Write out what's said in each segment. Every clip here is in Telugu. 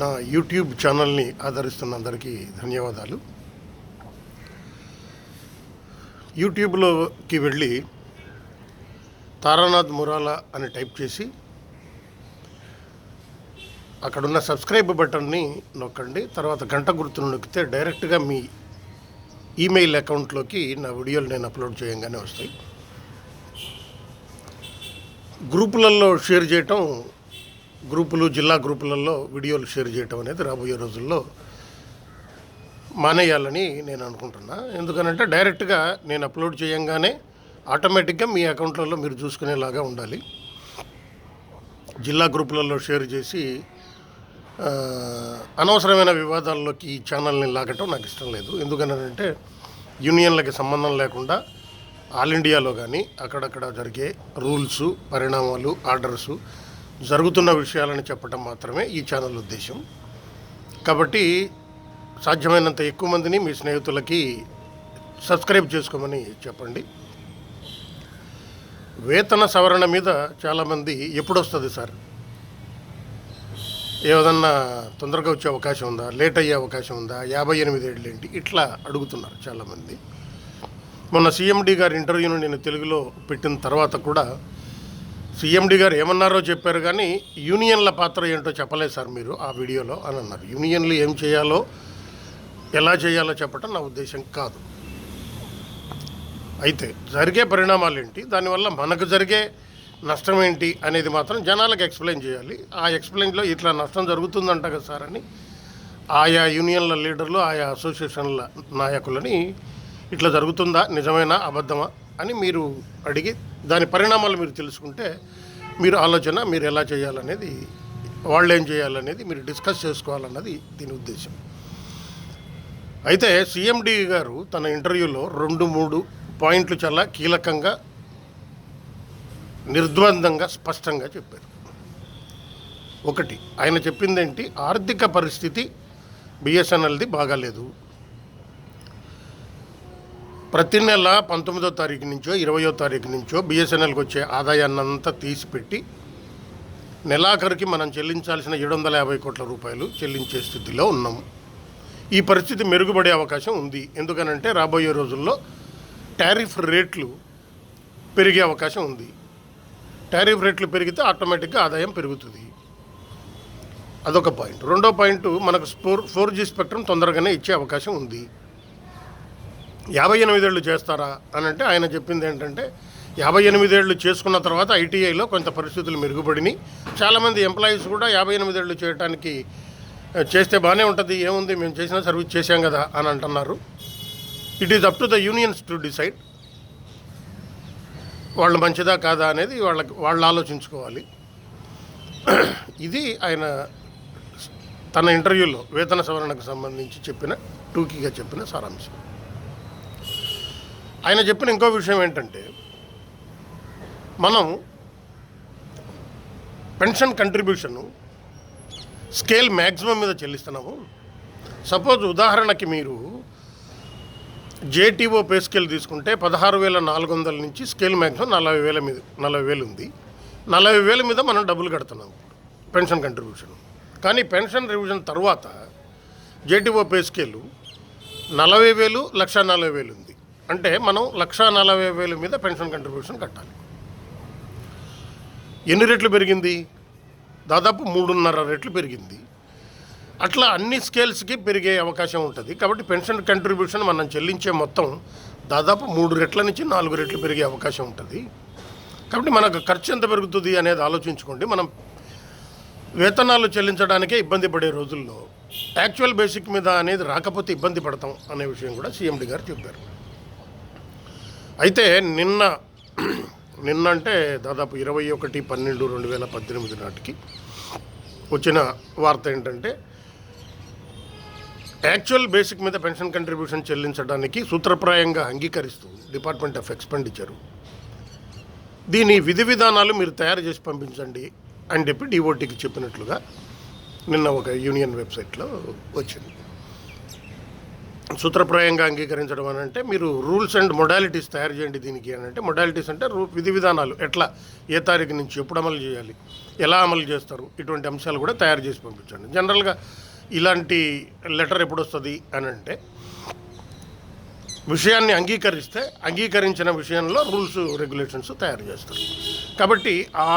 నా యూట్యూబ్ ఛానల్ని ఆదరిస్తున్న అందరికీ ధన్యవాదాలు. యూట్యూబ్లోకి వెళ్ళి తారానాథ్ మురాలా అని టైప్ చేసి అక్కడున్న సబ్స్క్రైబ్ బటన్ని నొక్కండి. తర్వాత గంట గుర్తును నొక్కితే డైరెక్ట్గా మీ ఈమెయిల్ అకౌంట్లోకి నా వీడియోలు నేను అప్లోడ్ చేయంగానే వస్తాయి. గ్రూపులలో షేర్ చేయటం గ్రూపులు జిల్లా గ్రూపులలో వీడియోలు షేర్ చేయటం అనేది రాబోయే రోజుల్లో మానేయాలని నేను అనుకుంటున్నా. ఎందుకనంటే డైరెక్ట్గా నేను అప్లోడ్ చేయంగానే ఆటోమేటిక్గా మీ అకౌంట్లలో మీరు చూసుకునేలాగా ఉండాలి. జిల్లా గ్రూపులలో షేర్ చేసి అనవసరమైన వివాదాల్లోకి ఈ ఛానల్ని లాగటం నాకు ఇష్టం లేదు. ఎందుకనంటే యూనియన్లకి సంబంధం లేకుండా ఆల్ ఇండియాలో కానీ అక్కడక్కడ జరిగే రూల్స్ పరిణామాలు ఆర్డర్స్ జరుగుతున్న విషయాలని చెప్పడం మాత్రమే ఈ ఛానల్ ఉద్దేశం. కాబట్టి సాధ్యమైనంత ఎక్కువ మందిని మీ స్నేహితులకి సబ్స్క్రైబ్ చేసుకోమని చెప్పండి. వేతన సవరణ మీద చాలామంది ఎప్పుడు వస్తుంది సార్? ఏదన్నా తొందరగా వచ్చే అవకాశం ఉందా? లేట్ అయ్యే అవకాశం ఉందా? యాభై ఎనిమిది ఏళ్ళు ఏంటి? ఇట్లా అడుగుతున్నారు చాలామంది. మొన్న సీఎండి గారి ఇంటర్వ్యూను నేను తెలుగులో పెట్టిన తర్వాత కూడా సీఎండి గారు ఏమన్నారో చెప్పారు కానీ యూనియన్ల పాత్ర ఏంటో చెప్పలేదు సార్ మీరు ఆ వీడియోలో అని అన్నారు. యూనియన్లు ఏం చేయాలో ఎలా చేయాలో చెప్పటం నా ఉద్దేశం కాదు. అయితే జరిగే పరిణామాలు ఏంటి? దానివల్ల మనకు జరిగే నష్టం ఏంటి అనేది మాత్రం జనాలకు ఎక్స్ప్లెయిన్ చేయాలి. ఆ ఎక్స్ప్లెయిన్లో ఇట్లా నష్టం జరుగుతుందంట కదా సార్ అని ఆయా యూనియన్ల లీడర్లు ఆయా అసోసియేషన్ల నాయకులని ఇట్లా జరుగుతుందా? నిజమేనా? అబద్ధమా? అని మీరు అడిగి దాని పరిణామాలు మీరు తెలుసుకుంటే మీరు ఆలోచన మీరు ఎలా చేయాలనేది వాళ్ళు ఏం చేయాలనేది మీరు డిస్కస్ చేసుకోవాలన్నది దీని ఉద్దేశం. అయితే సిఎండి గారు తన ఇంటర్వ్యూలో రెండు మూడు పాయింట్లు చాలా కీలకంగా నిర్ద్వందంగా స్పష్టంగా చెప్పారు. ఒకటి ఆయన చెప్పిందేంటి? ఆర్థిక పరిస్థితి బిఎస్ఎన్ఎల్ది బాగాలేదు. ప్రతి నెల పంతొమ్మిదో తారీఖు నుంచో ఇరవయో తారీఖు నుంచో బిఎస్ఎన్ఎల్కి వచ్చే ఆదాయాన్ని అంతా తీసిపెట్టి నెలాఖరికి మనం చెల్లించాల్సిన ఏడు వందల యాభై కోట్ల రూపాయలు చెల్లించే స్థితిలో ఉన్నాము. ఈ పరిస్థితి మెరుగుపడే అవకాశం ఉంది. ఎందుకనంటే రాబోయే రోజుల్లో టారిఫ్ రేట్లు పెరిగే అవకాశం ఉంది. టారిఫ్ రేట్లు పెరిగితే ఆటోమేటిక్గా ఆదాయం పెరుగుతుంది. అదొక పాయింట్. రెండో పాయింట్ మనకు ఫోర్ ఫోర్ జీ స్పెక్ట్రమ్ తొందరగానే ఇచ్చే అవకాశం ఉంది. యాభై ఎనిమిదేళ్ళు చేస్తారా అని అంటే ఆయన చెప్పింది ఏంటంటే యాభై ఎనిమిదేళ్ళు చేసుకున్న తర్వాత ఐటీఐలో కొంత పరిస్థితులు మెరుగుపడినాయి చాలామంది ఎంప్లాయీస్ కూడా యాభై ఎనిమిదేళ్ళు చేయడానికి చేస్తే బాగానే ఉంటుంది ఏముంది మేము చేసిన సర్వీస్ చేశాం కదా అని అంటున్నారు. It is up to the unions to decide వాళ్ళు మంచిదా కాదా అనేది వాళ్ళకి వాళ్ళు ఆలోచించుకోవాలి. ఇది ఆయన తన ఇంటర్వ్యూలో వేతన సవరణకు సంబంధించి చెప్పిన టూకీగా చెప్పిన సారాంశం. ఆయన చెప్పిన ఇంకో విషయం ఏంటంటే మనం పెన్షన్ కంట్రిబ్యూషను స్కేల్ మ్యాక్సిమం మీద చెల్లిస్తున్నాము. సపోజ్ ఉదాహరణకి మీరు జేటీఓ పే స్కేల్ తీసుకుంటే పదహారు వేల నాలుగు వందల నుంచి స్కేల్ మ్యాక్సిమం నలభై వేల మీద నలభై వేలు ఉంది. నలభై వేల మీద మనం డబ్బులు కడుతున్నాం పెన్షన్ కంట్రిబ్యూషన్. కానీ పెన్షన్ రివిజన్ తర్వాత జేటీఓ పే స్కేలు నలభై వేలు లక్ష నలభై వేలు ఉంది. అంటే మనం లక్ష నలభై వేల మీద పెన్షన్ కంట్రిబ్యూషన్ కట్టాలి. ఎన్ని రెట్లు పెరిగింది? దాదాపు మూడున్నర రెట్లు పెరిగింది. అట్లా అన్ని స్కేల్స్కి పెరిగే అవకాశం ఉంటుంది. కాబట్టి పెన్షన్ కంట్రిబ్యూషన్ మనం చెల్లించే మొత్తం దాదాపు మూడు రెట్ల నుంచి నాలుగు రెట్లు పెరిగే అవకాశం ఉంటుంది. కాబట్టి మనకు ఖర్చు ఎంత పెరుగుతుంది అనేది ఆలోచించుకోండి. మనం వేతనాలు చెల్లించడానికే ఇబ్బంది పడే రోజుల్లో యాక్చువల్ బేసిక్ మీద అనేది రాకపోతే ఇబ్బంది పడతాం అనే విషయం కూడా సీఎండి గారు చెప్పారు. అయితే నిన్న నిన్న అంటే దాదాపు ఇరవై ఒకటి పన్నెండు రెండు వేల పద్దెనిమిది నాటికి వచ్చిన వార్త ఏంటంటే యాక్చువల్ బేసిక్ మీద పెన్షన్ కంట్రిబ్యూషన్ చెల్లించడానికి సూత్రప్రాయంగా అంగీకరిస్తూ డిపార్ట్మెంట్ ఆఫ్ ఎక్స్పెండిచర్ దీని విధి విధానాలు మీరు తయారు చేసి పంపించండి అని చెప్పి డిఓటీకి చెప్పినట్లుగా నిన్న ఒక యూనియన్ వెబ్సైట్లో వచ్చింది. సూత్రప్రాయంగా అంగీకరించడం అని అంటే మీరు రూల్స్ అండ్ మొడాలిటీస్ తయారు చేయండి దీనికి అని అంటే మొడాలిటీస్ అంటే రూ విధి విధానాలు. ఎట్లా ఏ తారీఖు నుంచి ఎప్పుడు అమలు చేయాలి ఎలా అమలు చేస్తారు ఇటువంటి అంశాలు కూడా తయారు చేసి పంపించండి. జనరల్గా ఇలాంటి లెటర్ ఎప్పుడు వస్తుంది అని అంటే విషయాన్ని అంగీకరిస్తే అంగీకరించిన విషయంలో రూల్స్ రెగ్యులేషన్స్ తయారు చేస్తారు. కాబట్టి ఆ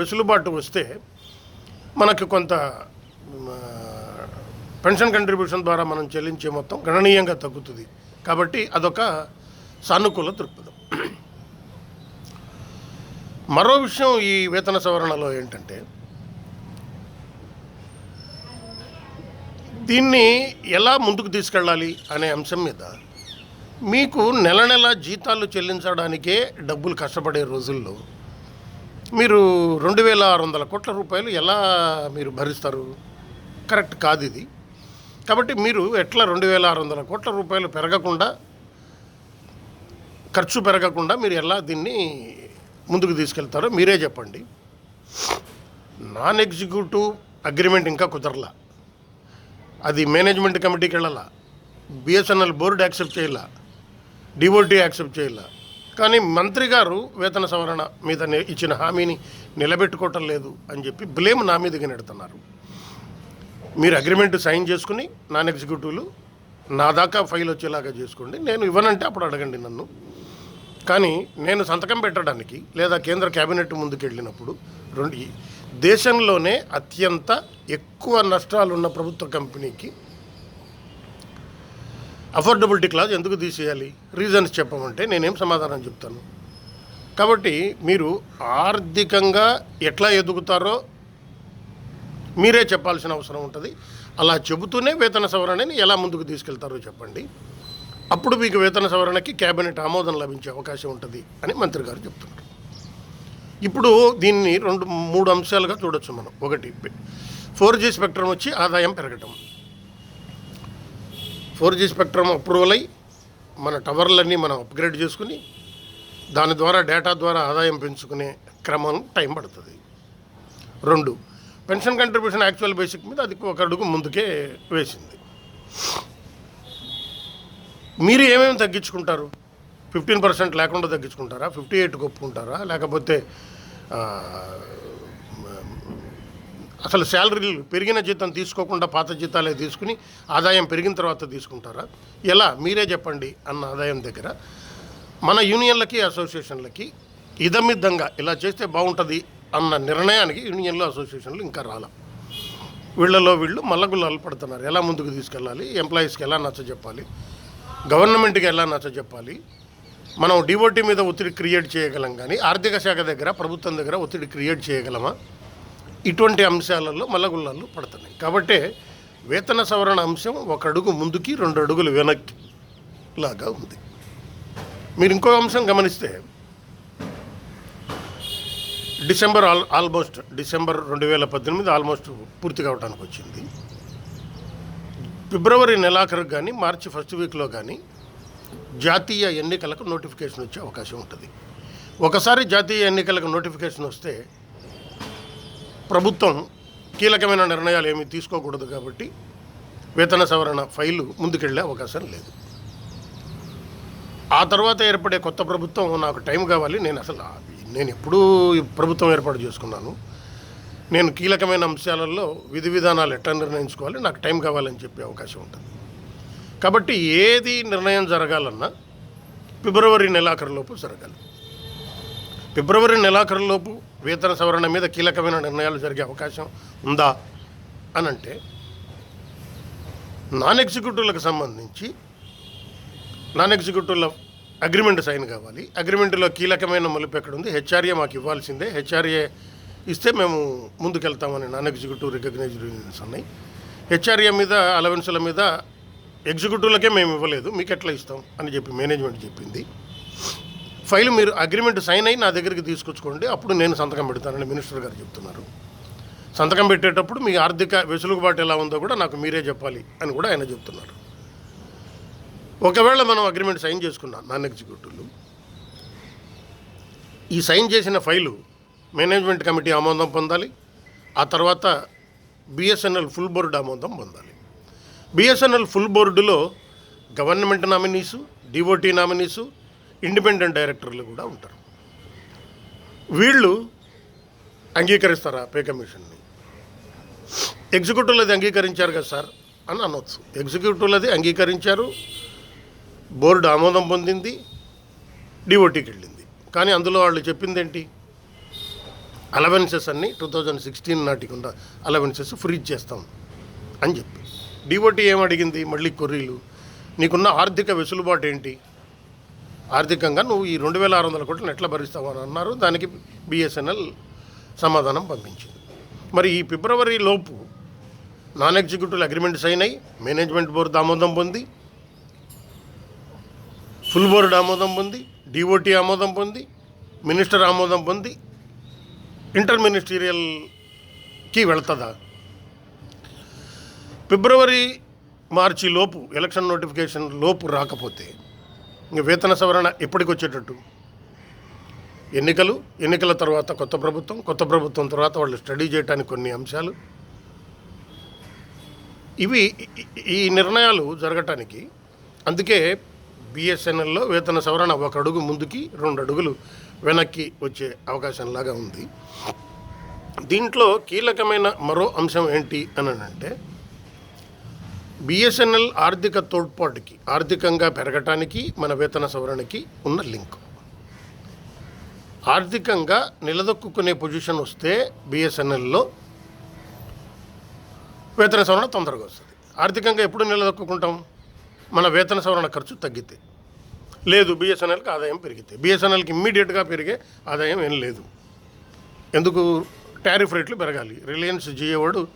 వెసులుబాటు వస్తే మనకు కొంత పెన్షన్ కంట్రిబ్యూషన్ ద్వారా మనం చెల్లించే మొత్తం గణనీయంగా తగ్గుతుంది. కాబట్టి అదొక సానుకూల దృక్పథం. మరో విషయం ఈ వేతన సవరణలో ఏంటంటే దీన్ని ఎలా ముందుకు తీసుకెళ్ళాలి అనే అంశం మీద మీకు నెల నెల జీతాలు చెల్లించడానికే డబ్బులు కష్టపడే రోజుల్లో మీరు రెండు వేల ఆరు వందల కోట్ల రూపాయలు ఎలా మీరు భరిస్తారు? కరెక్ట్ కాదు ఇది. కాబట్టి మీరు ఎట్లా రెండు వేల ఆరు వందల కోట్ల రూపాయలు పెరగకుండా ఖర్చు పెరగకుండా మీరు ఎలా దీన్ని ముందుకు తీసుకెళ్తారో మీరే చెప్పండి. నాన్ ఎగ్జిక్యూటివ్ అగ్రిమెంట్ ఇంకా కుదరలా. అది మేనేజ్మెంట్ కమిటీకి వెళ్ళాలా. బిఎస్ఎన్ఎల్ బోర్డు యాక్సెప్ట్ చేయాల. డివోటీ యాక్సెప్ట్ చేయాల. కానీ మంత్రి గారు వేతన సవరణ మీద ఇచ్చిన హామీని నిలబెట్టుకోవటం లేదు అని చెప్పి బ్లేమ్ నా మీదకి నెడుతున్నారు. మీరు అగ్రిమెంట్ సైన్ చేసుకుని నాన్ ఎగ్జిక్యూటివ్లు నా దాకా ఫైల్ వచ్చేలాగా చేసుకోండి. నేను ఇవ్వనంటే అప్పుడు అడగండి నన్ను. కానీ నేను సంతకం పెట్టడానికి లేదా కేంద్ర కేబినెట్ ముందుకెళ్ళినప్పుడు రెండు దేశంలోనే అత్యంత ఎక్కువ నష్టాలున్న ప్రభుత్వ కంపెనీకి అఫోర్డబిలిటీ క్లాజ్ ఎందుకు తీసేయాలి? రీజన్స్ చెప్పమంటే నేనేం సమాధానం చెప్తాను. కాబట్టి మీరు ఆర్థికంగా ఎట్లా ఎదుగుతారో మీరే చెప్పాల్సిన అవసరం ఉంటుంది. అలా చెబుతూనే వేతన సవరణని ఎలా ముందుకు తీసుకెళ్తారో చెప్పండి. అప్పుడు మీకు వేతన సవరణకి కేబినెట్ ఆమోదం లభించే అవకాశం ఉంటుంది అని మంత్రి గారు చెప్తున్నారు. ఇప్పుడు దీన్ని రెండు మూడు అంశాలుగా చూడొచ్చు మనం. ఒకటి ఫోర్ జీ స్పెక్ట్రమ్ వచ్చి ఆదాయం పెరగటం. ఫోర్ జీ స్పెక్ట్రం అప్రూవల్ అయ్యి మన టవర్లన్నీ మనం అప్గ్రేడ్ చేసుకుని దాని ద్వారా డేటా ద్వారా ఆదాయం పెంచుకునే క్రమం టైం పడుతుంది. రెండు పెన్షన్ కంట్రిబ్యూషన్ యాక్చువల్ బేసిక్ మీద అది ఒక అడుగు ముందుకే వేసింది. మీరు ఏమేమి తగ్గించుకుంటారు? ఫిఫ్టీన్ పర్సెంట్ లేకుండా తగ్గించుకుంటారా? ఫిఫ్టీ ఎయిట్ ఒప్పుకుంటారా? లేకపోతే అసలు శాలరీలు పెరిగిన జీతం తీసుకోకుండా పాత జీతాలే తీసుకుని ఆదాయం పెరిగిన తర్వాత తీసుకుంటారా? ఎలా? మీరే చెప్పండి అన్న ఆదాయం దగ్గర. మన యూనియన్లకి అసోసియేషన్లకి ఇదమిద్దంగా ఇలా చేస్తే బాగుంటుంది అన్న నిర్ణయానికి యూనియన్లు అసోసియేషన్లు ఇంకా రాల. వీళ్ళలో వీళ్ళు మల్లగుల్లాలు పడుతున్నారు. ఎలా ముందుకు తీసుకెళ్ళాలి? ఎంప్లాయీస్కి ఎలా నచ్చ చెప్పాలి? గవర్నమెంట్కి ఎలా నచ్చ చెప్పాలి? మనం డివోటీ మీద ఒత్తిడి క్రియేట్ చేయగలం కానీ ఆర్థిక శాఖ దగ్గర ప్రభుత్వం దగ్గర ఒత్తిడి క్రియేట్ చేయగలమా? ఇటువంటి అంశాలలో మల్లగుల్లాలు పడుతున్నాయి. కాబట్టే వేతన సవరణ అంశం ఒక అడుగు ముందుకి రెండు అడుగులు వెనక్కి లాగా ఉంది. మీరు ఇంకో అంశం గమనిస్తే డిసెంబర్ ఆల్ ఆల్మోస్ట్ డిసెంబర్ రెండు వేల పద్దెనిమిది ఆల్మోస్ట్ పూర్తి కావడానికి వచ్చింది. ఫిబ్రవరి నెలాఖరు కానీ మార్చి ఫస్ట్ వీక్లో కానీ జాతీయ ఎన్నికలకు నోటిఫికేషన్ వచ్చే అవకాశం ఉంటుంది. ఒకసారి జాతీయ ఎన్నికలకు నోటిఫికేషన్ వస్తే ప్రభుత్వం కీలకమైన నిర్ణయాలు ఏమీ తీసుకోకూడదు కాబట్టి వేతన సవరణ ఫైలు ముందుకెళ్ళే అవకాశం లేదు. ఆ తర్వాత ఏర్పడే కొత్త ప్రభుత్వం నాకు టైం కావాలి నేను అసలు నేను ఎప్పుడూ ప్రభుత్వం ఏర్పాటు చేసుకున్నాను. నేను కీలకమైన అంశాలలో విధి విధానాలు ఎట్లా నిర్ణయించుకోవాలి నాకు టైం కావాలని చెప్పే అవకాశం ఉంటుంది. కాబట్టి ఏది నిర్ణయం జరగాలన్నా ఫిబ్రవరి నెలాఖరులోపు జరగాలి. ఫిబ్రవరి నెలాఖరులోపు వేతన సవరణ మీద కీలకమైన నిర్ణయాలు జరిగే అవకాశం ఉందా అని అంటే నాన్ ఎగ్జిక్యూటివ్లకు సంబంధించి నాన్ ఎగ్జిక్యూటివ్ల అగ్రిమెంట్ సైన్ కావాలి. అగ్రిమెంట్లో కీలకమైన మలుపు ఎక్కడ ఉంది హెచ్ఆర్ఏ మాకు ఇవ్వాల్సిందే. హెచ్ఆర్ఏ ఇస్తే మేము ముందుకెళ్తామని నాన్ ఎగ్జిక్యూటివ్ రికగ్నైజ్డ్ యూనియన్స్ ఉన్నాయి హెచ్ఆర్ఏ మీద అలవెన్సుల మీద ఎగ్జిక్యూటివ్లకే మేము ఇవ్వలేదు. మీకు ఎట్లా ఇస్తాం? అని చెప్పి మేనేజ్మెంట్ చెప్పింది. ఫైల్ మీరు అగ్రిమెంట్ సైన్ అయి నా దగ్గరికి తీసుకొచ్చుకోండి. అప్పుడు నేను సంతకం పెడతానని మినిస్టర్ గారు చెప్తున్నారు. సంతకం పెట్టేటప్పుడు మీ ఆర్థిక వెసులుబాటు ఎలా ఉందో కూడా నాకు మీరే చెప్పాలి అని కూడా ఆయన చెప్తున్నారు. ఒకవేళ మనం అగ్రిమెంట్ సైన్ చేసుకున్నాం నాన్ ఎగ్జిక్యూటివ్లు ఈ సైన్ చేసిన ఫైలు మేనేజ్మెంట్ కమిటీ ఆమోదం పొందాలి ఆ తర్వాత బిఎస్ఎన్ఎల్ ఫుల్ బోర్డు ఆమోదం పొందాలి. బిఎస్ఎన్ఎల్ ఫుల్ బోర్డులో government nominees DOT nominees independent డైరెక్టర్లు కూడా ఉంటారు. వీళ్ళు అంగీకరిస్తారా పే కమిషన్ని? ఎగ్జిక్యూటివ్లది అంగీకరించారు కదా సార్ అని అనొచ్చు. ఎగ్జిక్యూటివ్లది అంగీకరించారు బోర్డు ఆమోదం పొందింది డిఓటీకి వెళ్ళింది. కానీ అందులో వాళ్ళు చెప్పింది ఏంటి అలవెన్సెస్ అన్ని టూ థౌజండ్ సిక్స్టీన్ నాటికి ఉన్న అలవెన్సెస్ ఫ్రీజ్ చేస్తాం అని చెప్పి. డిఓటీ ఏం అడిగింది? మళ్ళీ కొర్రీలు. నీకున్న ఆర్థిక వెసులుబాటు ఏంటి? ఆర్థికంగా నువ్వు ఈ రెండు వేల ఆరు వందల కోట్లను ఎట్లా భరిస్తావు అని అన్నారు. దానికి బిఎస్ఎన్ఎల్ సమాధానం పంపించింది. మరి ఈ ఫిబ్రవరి లోపు నాన్ ఎగ్జిక్యూటివ్ అగ్రిమెంట్స్ అయ్యి మేనేజ్మెంట్ బోర్డు ఆమోదం పొంది ఫుల్ బోర్డు ఆమోదం పొంది డిఓటీ ఆమోదం పొంది మినిస్టర్ ఆమోదం పొంది ఇంటర్ మినిస్టీరియల్కి వెళ్తుందా? ఫిబ్రవరి మార్చి లోపు ఎలక్షన్ నోటిఫికేషన్ లోపు రాకపోతే ఇంక వేతన సవరణ ఎప్పటికి వచ్చేటట్టు? ఎన్నికలు ఎన్నికల తర్వాత కొత్త ప్రభుత్వం కొత్త ప్రభుత్వం తర్వాత వాళ్ళు స్టడీ చేయడానికి కొన్ని అంశాలు. ఇవి ఈ నిర్ణయాలు జరగటానికి అందుకే బిఎస్ఎన్ఎల్లో వేతన సవరణ ఒక అడుగు ముందుకి రెండు అడుగులు వెనక్కి వచ్చే అవకాశంలాగా ఉంది. దీంట్లో కీలకమైన మరో అంశం ఏంటి అని అంటే బిఎస్ఎన్ఎల్ ఆర్థిక తోడ్పాటుకి ఆర్థికంగా పెరగటానికి మన వేతన సవరణకి ఉన్న లింక్. ఆర్థికంగా నిలదొక్కునే పొజిషన్ వస్తే బిఎస్ఎన్ఎల్లో వేతన సవరణ తొందరగా వస్తుంది. ఆర్థికంగా ఎప్పుడు నిలదొక్కుంటాం మన వేతన సవరణ ఖర్చు తగ్గితే. లేదు బిఎస్ఎన్ఎల్కి ఆదాయం పెరిగితే. బిఎస్ఎన్ఎల్కి ఇమ్మీడియట్గా పెరిగే ఆదాయం ఏం లేదు. ఎందుకు? టారిఫ్ రేట్లు పెరగాలి. రిలయన్స్ జియో వాడు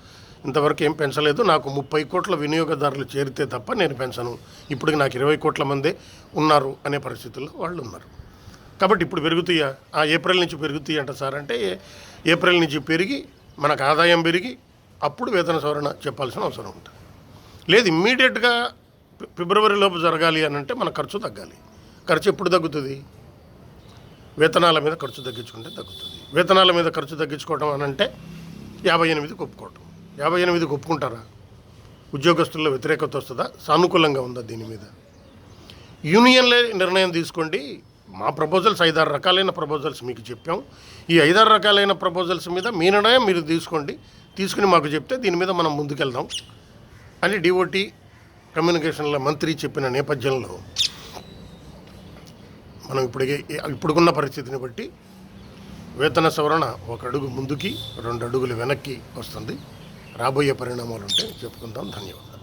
ఇంతవరకు ఏం పెంచలేదు. నాకు ముప్పై కోట్ల వినియోగదారులు చేరితే తప్ప నేను పెంచను. ఇప్పటికి నాకు ఇరవై కోట్ల మందే ఉన్నారు అనే పరిస్థితుల్లో వాళ్ళు ఉన్నారు. కాబట్టి ఇప్పుడు పెరుగుతాయా? ఆ ఏప్రిల్ నుంచి పెరుగుతాయి అంట సార్. అంటే ఏప్రిల్ నుంచి పెరిగి మనకు ఆదాయం పెరిగి అప్పుడు వేతన సవరణ చెప్పాల్సిన అవసరం ఉంటుంది. లేదు ఇమ్మీడియట్గా ఫిబ్రవరిలోపు ఫిబ్రవరి లోపు జరగాలి అని అంటే మన ఖర్చు తగ్గాలి. ఖర్చు ఎప్పుడు తగ్గుతుంది? వేతనాల మీద ఖర్చు తగ్గించుకుంటే తగ్గుతుంది. వేతనాల మీద ఖర్చు తగ్గించుకోవడం అని అంటే యాభై ఎనిమిదికి ఒప్పుకోవటం యాభై ఎనిమిదికి ఒప్పుకుంటారా ఉద్యోగస్తుల్లో వ్యతిరేకత వస్తుందా? సానుకూలంగా ఉందా దీని మీద? యూనియన్లే నిర్ణయం తీసుకోండి. మా ప్రపోజల్స్ ఐదారు రకాలైన ప్రపోజల్స్ మీకు చెప్పాం. ఈ ఐదారు రకాలైన ప్రపోజల్స్ మీద మీ నిర్ణయం మీరు తీసుకోండి. తీసుకుని మాకు చెప్తే దీని మీద మనం ముందుకెళ్దాం. అని డిఓటీ కమ్యూనికేషన్ల మంత్రి చెప్పిన నేపథ్యంలో మనం ఇప్పటికే ఇప్పుడున్న పరిస్థితిని బట్టి వేతన సవరణ ఒక అడుగు ముందుకి రెండు అడుగులు వెనక్కి వస్తుంది. రాబోయే పరిణామాలు ఉంటే చెప్పుకుందాం. ధన్యవాదాలు.